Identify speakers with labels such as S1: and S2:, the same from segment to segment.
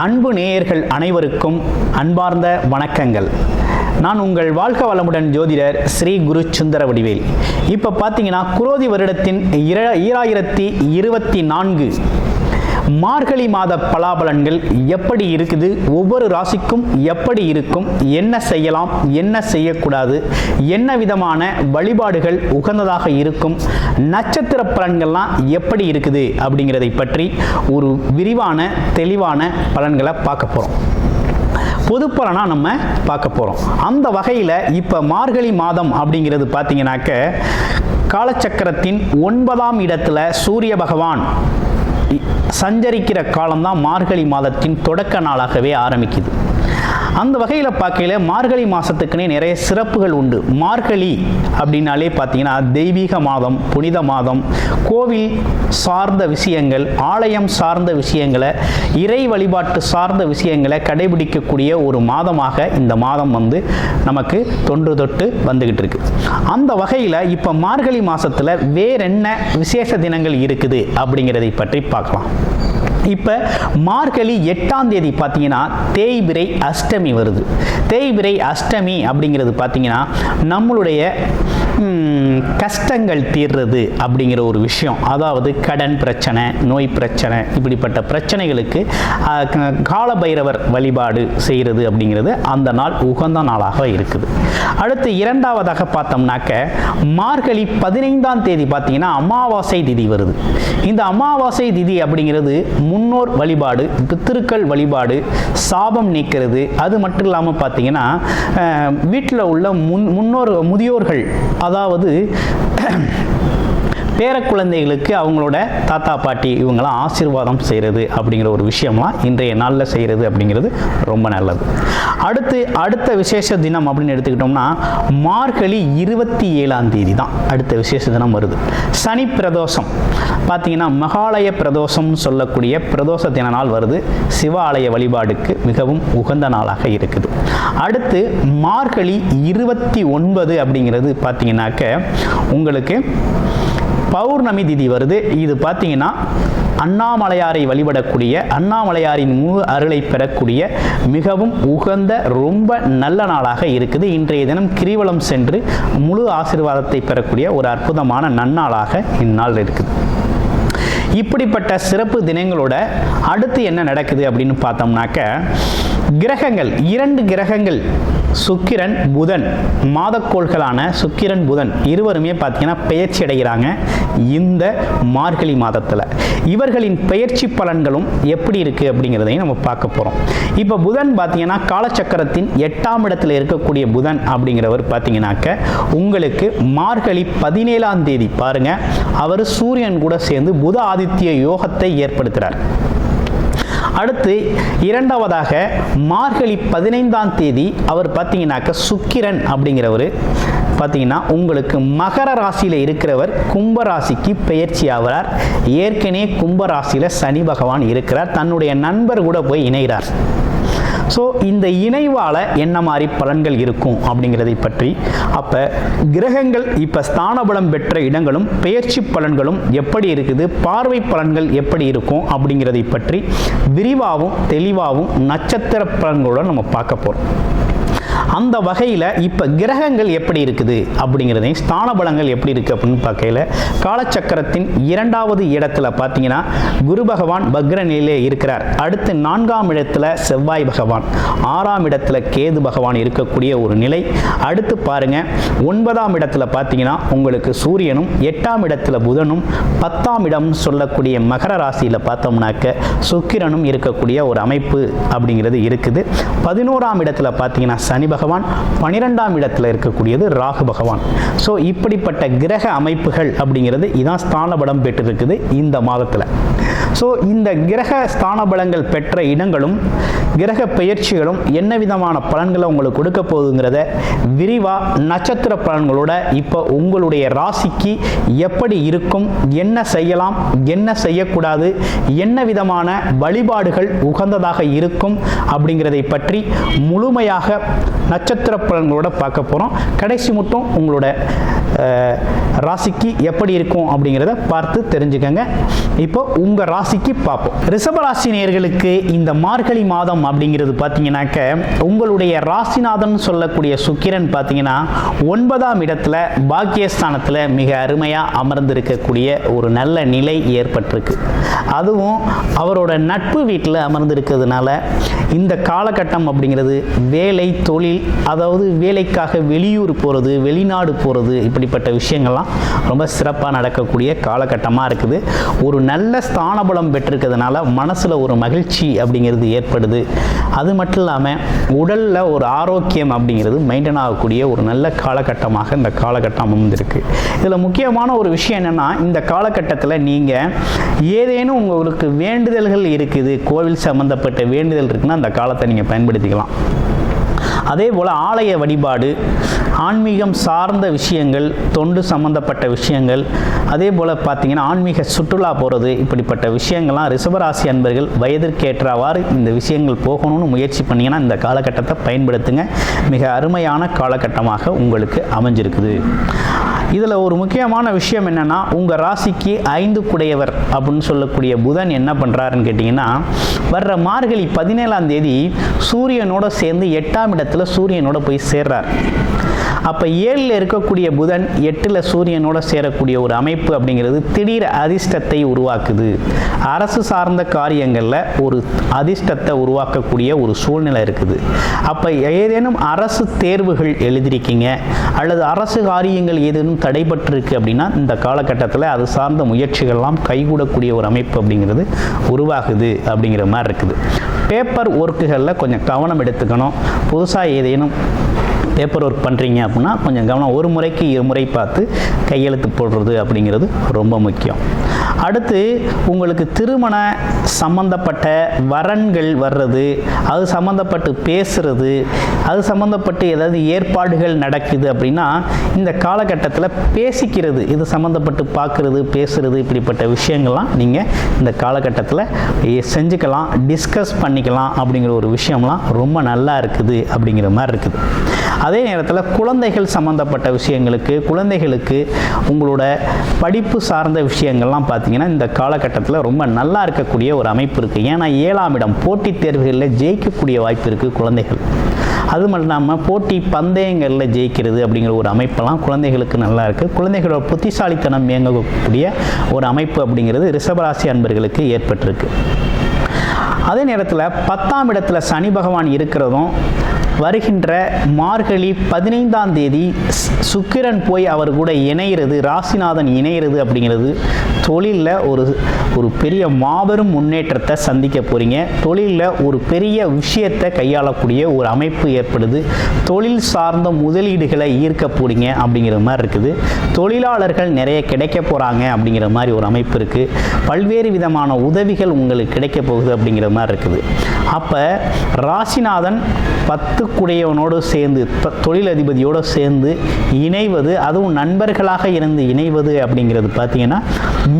S1: அன்பு நேயர்கள் அனைவருக்கும் அன்பார்ந்த வணக்கங்கள். நான் உங்கள் வாழ்க வளமுடன் ஜோதிடர் ஸ்ரீ குரு சுந்தர வடிவேல். இப்போ பார்த்தீங்கன்னா குரோதி வருடத்தின் இர ஈராயிரத்தி இருபத்தி நான்கு மார்கழி மாத பலாபலன்கள் எப்படி இருக்குது? ஒவ்வொரு ராசிக்கும் எப்படி இருக்கும்? என்ன செய்யலாம்? என்ன செய்யக்கூடாது? என்ன விதமான வழிபாடுகள் உகந்ததாக இருக்கும்? நட்சத்திர பலன்கள்லாம் எப்படி இருக்குது? அப்படிங்கிறதை பற்றி ஒரு விரிவான தெளிவான பலன்களை பார்க்க போகிறோம் பொது பலனாக நம்ம பார்க்க போகிறோம் அந்த வகையில் இப்போ மார்கழி மாதம் அப்படிங்கிறது பார்த்தீங்கன்னாக்க காலச்சக்கரத்தின் ஒன்பதாம் இடத்துல சூரிய பகவான் சஞ்சரிக்கிற காலம்தான் மார்கழி மாதத்தின் தொடக்க நாளாகவே ஆரம்பிக்குது. அந்த வகையில் பார்க்கையில மார்கழி மாதத்துக்குன்னே நிறைய சிறப்புகள் உண்டு. மார்கழி அப்படின்னாலே பார்த்தீங்கன்னா தெய்வீக மாதம் புனித மாதம் கோவில் சார்ந்த விஷயங்கள் ஆலயம் சார்ந்த விஷயங்களை இறை வழிபாட்டு சார்ந்த விஷயங்களை கடைபிடிக்கக்கூடிய ஒரு மாதமாக இந்த மாதம் வந்து நமக்கு தொன்று தொட்டு வந்துக்கிட்டு இருக்கு. அந்த வகையில் இப்போ மார்கழி மாதத்தில் வேறென்ன விசேஷ தினங்கள் இருக்குது அப்படிங்கிறதை பற்றி பார்க்கலாம். இப்போ மார்கழி எட்டாம் தேதி பார்த்தீங்கன்னா தேய்பிரை அஷ்டமி வருது. தேய்பிரை அஷ்டமி அப்படிங்கிறது பார்த்தீங்கன்னா நம்மளுடைய கஷ்டங்கள் தீர்றது அப்படிங்கிற ஒரு விஷயம். அதாவது கடன் பிரச்சனை நோய் பிரச்சனை இப்படிப்பட்ட பிரச்சனைகளுக்கு காலபைரவர் வழிபாடு செய்கிறது அப்படிங்கிறது அந்த நாள் உகந்த நாளாக இருக்குது. அடுத்து இரண்டாவதாக பார்த்தோம்னாக்க மார்கழி பதினைந்தாம் தேதி பார்த்தீங்கன்னா அமாவாசை திதி வருது. இந்த அமாவாசை திதி அப்படிங்கிறது முன்னோர் வழிபாடு பித்திருக்கள் வழிபாடு சாபம் நீக்கிறது. அது மட்டும் இல்லாமல் பார்த்தீங்கன்னா வீட்டில் உள்ள முன் முன்னோர் முதியோர்கள் அதாவது பேர குழந்தைகளுக்கு அவங்களோட தாத்தா பாட்டி இவங்களாம் ஆசீர்வாதம் செய்கிறது அப்படிங்கிற ஒரு விஷயம்லாம் இன்றைய நாளில் செய்கிறது அப்படிங்கிறது ரொம்ப நல்லது. அடுத்து அடுத்த விசேஷ தினம் அப்படின்னு எடுத்துக்கிட்டோம்னா மார்கழி இருபத்தி ஏழாம் தேதி தான் அடுத்த விசேஷ தினம் வருது. சனி பிரதோஷம். பார்த்தீங்கன்னா மகாலய பிரதோஷம் சொல்லக்கூடிய பிரதோஷ தின நாள் வருது. சிவாலய வழிபாடுக்கு மிகவும் உகந்த நாளாக இருக்குது. அடுத்து மார்கழி இருபத்தி ஒன்பது அப்படிங்கிறது பார்த்தீங்கன்னாக்க உங்களுக்கு பௌர்ணமி திதி வருது. இது பார்த்தீங்கன்னா அண்ணாமலையாரை வழிபடக்கூடிய அண்ணாமலையாரின் முழு அருளை பெறக்கூடிய மிகவும் உகந்த ரொம்ப நல்ல நாளாக இருக்குது. இன்றைய தினம் கிரிவலம் சென்று முழு ஆசீர்வாதத்தை பெறக்கூடிய ஒரு அற்புதமான நன்னாளாக இந்நாள் இருக்குது. இப்படிப்பட்ட சிறப்பு தினங்களோட அடுத்து என்ன நடக்குது அப்படின்னு பார்த்தோம்னாக்க கிரகங்கள் இரண்டு கிரகங்கள். சுக்கிரன் புதன். மாதக்கோள்களான சுக்கிரன் புதன். இருவருமே பார்த்தீங்கன்னா பெயர்ச்சி அடைகிறாங்க இந்த மார்கழி மாதத்தில். இவர்களின் பெயர்ச்சி பலன்களும் எப்படி இருக்குது அப்படிங்கிறதையும் நம்ம பார்க்க போகிறோம் இப்போ புதன் பார்த்தீங்கன்னா காலச்சக்கரத்தின் எட்டாம் இடத்துல இருக்கக்கூடிய புதன் அப்படிங்கிறவர் பார்த்தீங்கன்னாக்க உங்களுக்கு மார்கழி பதினேழாம் தேதி பாருங்க. அவர் சூரியன் கூட சேர்ந்து புத ஆதித்ய யோகத்தை ஏற்படுத்துகிறார் அடுத்து இரண்டாவதாக மார்கழி பதினைந்தாம் தேதி அவர் பார்த்தீங்கன்னாக்க சுக்கிரன் அப்படிங்கிறவர். பார்த்தீங்கன்னா உங்களுக்கு மகர ராசியில் இருக்கிறவர் கும்ப ராசிக்கு பெயர்ச்சி ஆகிறார் ஏற்கனவே கும்ப ராசியில் சனி பகவான் இருக்கிறார். தன்னுடைய நண்பர் கூட போய் இணைகிறார். ஸோ இந்த இணைவால் என்ன மாதிரி பலன்கள் இருக்கும் அப்படிங்கிறதை பற்றி அப்போ கிரகங்கள் இப்போ ஸ்தானபலம் பெற்ற இடங்களும் பெயர்ச்சி பலன்களும் எப்படி இருக்குது பார்வை பலன்கள் எப்படி இருக்கும் அப்படிங்கிறதை பற்றி விரிவாகவும் தெளிவாகவும் நட்சத்திர பலன்களுடன் நம்ம பார்க்க போகிறோம் அந்த வகையில் இப்போ கிரகங்கள் எப்படி இருக்குது? அப்படிங்கிறதையும் ஸ்தான பலங்கள் எப்படி இருக்குது அப்படின்னு பார்க்கையில் காலச்சக்கரத்தின் இரண்டாவது இடத்துல பார்த்தீங்கன்னா குரு பகவான் பக்ர நிலையிலே இருக்கிறார். அடுத்து நான்காம் இடத்துல செவ்வாய் பகவான். ஆறாம் இடத்துல கேது பகவான் இருக்கக்கூடிய ஒரு நிலை. அடுத்து பாருங்க ஒன்பதாம் இடத்துல பார்த்தீங்கன்னா உங்களுக்கு சூரியனும் எட்டாம் இடத்துல புதனும் பத்தாம் இடம் சொல்லக்கூடிய மகர ராசியில் பார்த்தோம்னாக்க சுக்கிரனும் இருக்கக்கூடிய ஒரு அமைப்பு அப்படிங்கிறது இருக்குது. பதினோராம் இடத்துல பார்த்தீங்கன்னா சனி பகவான் பன்னிரெண்டாம் இடத்துல இருக்கக்கூடியது ராகு பகவான். ஸோ இப்படிப்பட்ட கிரக அமைப்புகள் அப்படிங்கிறது இதான் ஸ்தான பலம் பெற்றிருக்குது இந்த மாதத்தில். ஸோ இந்த கிரக ஸ்தான பலங்கள் பெற்ற இடங்களும் கிரக பெயர்ச்சிகளும் என்ன விதமான பலன்களை உங்களுக்கு கொடுக்க போகுதுங்கிறத விரிவாக நட்சத்திர பலன்களோட இப்போ உங்களுடைய ராசிக்கு எப்படி இருக்கும் என்ன செய்யலாம் என்ன செய்யக்கூடாது என்ன விதமான வழிபாடுகள் உகந்ததாக இருக்கும் அப்படிங்கிறதை பற்றி முழுமையாக நட்சத்திர பலன்களோட பார்க்க போகிறோம் கடைசி மட்டும் உங்களோட ராசிக்கு எப்படி இருக்கும் அப்படிங்கிறத பார்த்து தெரிஞ்சுக்கங்க. இப்போ உங்கள் ராசிக்கு பார்ப்போம். ரிஷபராசி நேயர்களுக்கு இந்த மார்கழி மாதம் அப்படிங்கிறது பார்த்தீங்கன்னாக்க உங்களுடைய ராசிநாதன் சொல்லக்கூடிய சுக்கிரன் பார்த்தீங்கன்னா ஒன்பதாம் இடத்துல பாக்கியஸ்தானத்தில் மிக அருமையாக அமர்ந்திருக்கக்கூடிய ஒரு நல்ல நிலை ஏற்பட்டிருக்கு. அதுவும் அவரோட நட்பு வீட்டில் அமர்ந்திருக்கிறதுனால இந்த காலகட்டம் அப்படிங்கிறது வேலை தொழில் அதாவது வேலைக்காக வெளியூர் போகிறது வெளிநாடு போகிறது இப்படிப்பட்ட விஷயங்கள்லாம் ரொம்ப சிறப்பாக நடக்கக்கூடிய காலகட்டமாக இருக்குது. ஒரு நல்ல ஸ்தானபலம் பெற்றிருக்கிறதுனால மனசில் ஒரு மகிழ்ச்சி அப்படிங்கிறது ஏற்படுது. அது மட்டும் இல்லாமல் உடலில் ஒரு ஆரோக்கியம் அப்படிங்கிறது மெயின்டைன் ஆகக்கூடிய ஒரு நல்ல காலகட்டமாக இந்த காலகட்டம் அமைந்திருக்கு. இதில் முக்கியமான ஒரு விஷயம் என்னென்னா இந்த காலகட்டத்தில் நீங்கள் ஏதேனும் உங்களுக்கு வேண்டுதல்கள் இருக்குது கோவில் சம்மந்தப்பட்ட வேண்டுதல் இருக்குன்னா அந்த காலத்தை நீங்கள் பயன்படுத்திக்கலாம். அதே போல் ஆலய வழிபாடு ஆன்மீகம் சார்ந்த விஷயங்கள் தொண்டு சம்பந்தப்பட்ட விஷயங்கள் அதே போல் பார்த்தீங்கன்னா ஆன்மீக சுற்றுலா போகிறது இப்படிப்பட்ட விஷயங்கள்லாம் ரிஷபராசி அன்பர்கள் வயதிற்கேற்றவாறு இந்த விஷயங்கள் போகணும்னு முயற்சி பண்ணிங்கன்னா இந்த காலகட்டத்தை பயன்படுத்துங்க. மிக அருமையான காலகட்டமாக உங்களுக்கு அமைஞ்சிருக்குது. இதில் ஒரு முக்கியமான விஷயம் என்னென்னா உங்கள் ராசிக்கு ஐந்து குடையவர் அப்படின்னு சொல்லக்கூடிய புதன் என்ன பண்ணுறாருன்னு கேட்டிங்கன்னா வர்ற மார்கழி பதினேழாம் தேதி சூரியனோட சேர்ந்து எட்டாம் இடத்துல சூரியனோட போய் சேர்றார். அப்போ ஏழில் இருக்கக்கூடிய புதன் எட்டில் சூரியனோட சேரக்கூடிய ஒரு அமைப்பு அப்படிங்கிறது திடீர் அதிர்ஷ்டத்தை உருவாக்குது. அரசு சார்ந்த காரியங்களில் ஒரு அதிர்ஷ்டத்தை உருவாக்கக்கூடிய ஒரு சூழ்நிலை இருக்குது. அப்போ ஏதேனும் அரசு தேர்வுகள் எழுதியிருக்கீங்க அல்லது அரசு காரியங்கள் ஏதேனும் தடைபட்டிருக்கு அப்படின்னா இந்த காலகட்டத்தில் அது சார்ந்த முயற்சிகள்லாம் கைகூடக்கூடிய ஒரு அமைப்பு அப்படிங்கிறது உருவாகுது அப்படிங்கிற மாதிரி இருக்குது. பேப்பர் ஒர்க்குகளில் கொஞ்சம் கவனம் எடுத்துக்கணும். புதுசாக ஏதேனும் பேப்பர் ஒர்க் பண்ணுறீங்க அப்படின்னா கொஞ்சம் கவனம் ஒரு முறைக்கு இருமுறை பார்த்து கையெழுத்து போடுறது அப்படிங்கிறது ரொம்ப முக்கியம். அடுத்து உங்களுக்கு திருமண சம்பந்தப்பட்ட வரன்கள் வர்றது அது சம்மந்தப்பட்டு பேசுறது அது சம்மந்தப்பட்டு ஏதாவது ஏற்பாடுகள் நடக்குது அப்படின்னா இந்த காலகட்டத்தில் பேசிக்கிறது இது சம்மந்தப்பட்டு பார்க்குறது பேசுறது இப்படிப்பட்ட விஷயங்கள்லாம் நீங்கள் இந்த காலகட்டத்தில் செஞ்சுக்கலாம் டிஸ்கஸ் பண்ணிக்கலாம் அப்படிங்கிற ஒரு விஷயம்லாம் ரொம்ப நல்லா இருக்குது அப்படிங்கிற மாதிரி இருக்குது. அதே நேரத்தில் குழந்தைகள் சம்மந்தப்பட்ட விஷயங்களுக்கு குழந்தைகளுக்கு உங்களோட படிப்பு சார்ந்த விஷயங்கள்லாம் பார்த்தீங்கன்னா இந்த காலகட்டத்தில் ரொம்ப நல்லா இருக்கக்கூடிய ஒரு அமைப்பு இருக்குது ஏன்னா ஏழாம் இடம் போட்டித் தேர்வுகளில் ஜெயிக்கக்கூடிய வாய்ப்பு இருக்குது குழந்தைகள். அது மட்டும் இல்லாமல் போட்டி பந்தயங்களில் ஜெயிக்கிறது அப்படிங்கிற ஒரு அமைப்பெல்லாம் குழந்தைகளுக்கு நல்லா இருக்குது குழந்தைகளோட புத்திசாலித்தனம் இயங்கக்கூடிய ஒரு அமைப்பு அப்படிங்கிறது ரிஷபராசி அன்பர்களுக்கு ஏற்பட்டிருக்கு. அதே நேரத்தில் பத்தாம் இடத்துல சனி பகவான் இருக்கிறதும் வருகின்ற மார்கழி பதினைந்தாம் தேதி சுக்கிரன் போய் அவர் கூட இணையிறது ராசிநாதன் இணையிறது அப்படிங்கிறது தொழிலில் ஒரு ஒரு பெரிய மாபெரும் முன்னேற்றத்தை சந்திக்க போகிறீங்க தொழிலில் ஒரு பெரிய விஷயத்தை கையாளக்கூடிய ஒரு அமைப்பு ஏற்படுது. தொழில் சார்ந்த முதலீடுகளை ஈர்க்க போறீங்க அப்படிங்கிற மாதிரி இருக்குது. தொழிலாளர்கள் நிறைய கிடைக்க போகிறாங்க அப்படிங்கிற மாதிரி ஒரு அமைப்பு இருக்குது பல்வேறு விதமான உதவிகள் உங்களுக்கு கிடைக்க போகுது அப்படிங்கிற மாதிரி இருக்குது. அப்போ ராசிநாதன் பத்து குடையவனோடு சேர்ந்து தொழிலதிபதியோடு சேர்ந்து இணைவது அதுவும் நண்பர்களாக இருந்து இணைவது அப்படிங்கிறது பார்த்தீங்கன்னா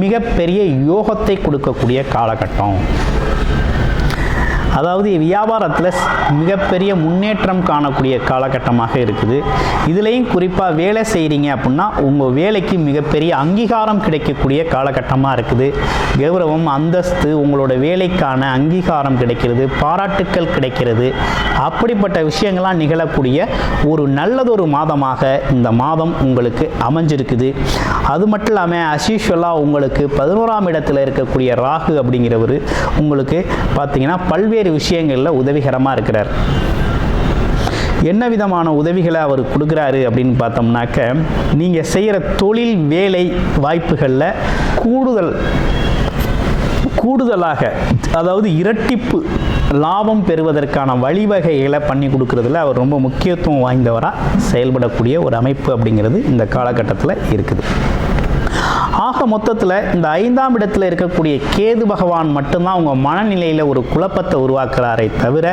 S1: மிகப்பெரிய யோகத்தை கொடுக்கக்கூடிய காலகட்டம். அதாவது வியாபாரத்தில் மிகப்பெரிய முன்னேற்றம் காணக்கூடிய காலகட்டமாக இருக்குது. இதுலேயும் குறிப்பாக வேலை செய்கிறீங்க அப்படின்னா உங்கள் வேலைக்கு மிகப்பெரிய அங்கீகாரம் கிடைக்கக்கூடிய காலகட்டமாக இருக்குது. கௌரவம் அந்தஸ்து உங்களோட வேலைக்கான அங்கீகாரம் கிடைக்கிறது பாராட்டுக்கள் கிடைக்கிறது. அப்படிப்பட்ட விஷயங்கள்லாம் நிகழக்கூடிய ஒரு நல்லதொரு மாதமாக இந்த மாதம் உங்களுக்கு அமைஞ்சிருக்குது. அது மட்டும் இல்லாமல் அஸ்யூஷுவலாக உங்களுக்கு பதினோராம் இடத்துல இருக்கக்கூடிய ராகு அப்படிங்கிறவர் உங்களுக்கு பார்த்தீங்கன்னா பல்வேறு விஷயங்களில் உதவிகரமாக இருக்கிறார். என்ன விதமான உதவிகளை அவர் கொடுக்குறாரு அப்படின்னு பார்த்தோம்னாக்க நீங்கள் செய்கிற தொழில் வேலை வாய்ப்புகளில் கூடுதல் கூடுதலாக அதாவது இரட்டிப்பு லாபம் பெறுவதற்கான வழிவகைகளை பண்ணி கொடுக்கறதுல அவர் ரொம்ப முக்கியத்துவம் வாய்ந்தவராக செயல்படக்கூடிய ஒரு அமைப்பு அப்படிங்கிறது இந்த காலகட்டத்தில் இருக்குது. ஆக மொத்தத்தில் இந்த ஐந்தாம் இடத்துல இருக்கக்கூடிய கேது பகவான் மட்டும்தான் உங்கள் மனநிலையில் ஒரு குழப்பத்தை உருவாக்குறாரே தவிர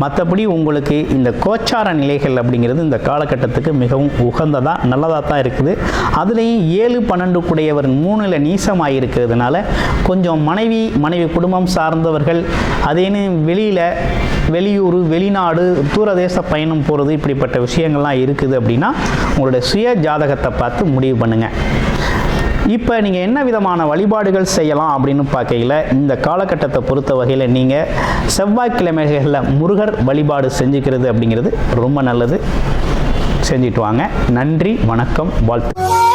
S1: மற்றபடி உங்களுக்கு இந்த கோச்சார நிலைகள் அப்படிங்கிறது இந்த காலகட்டத்துக்கு மிகவும் உகந்ததாக நல்லதாக தான் இருக்குது. அதுலேயும் ஏழு பன்னெண்டு கூடையவர் மூணில் நீசமாக இருக்கிறதுனால கொஞ்சம் மனைவி மனைவி குடும்பம் சார்ந்தவர்கள் அதேன்னு வெளியில் வெளியூர் வெளிநாடு தூரதேச பயணம் போகிறது இப்படிப்பட்ட விஷயங்கள்லாம் இருக்குது அப்படின்னா உங்களுடைய சுய ஜாதகத்தை பார்த்து முடிவு பண்ணுங்கள் இப்போ நீங்கள் என்ன விதமான வழிபாடுகள் செய்யலாம் அப்படின்னு பார்க்கையில் இந்த காலகட்டத்தை பொறுத்த வகையில் நீங்கள் செவ்வாய்க்கிழமைகளில் முருகர் வழிபாடு செஞ்சுக்கிறது அப்படிங்கிறது ரொம்ப நல்லது. செஞ்சுட்டு வாங்க. நன்றி வணக்கம் வாழ்த்து.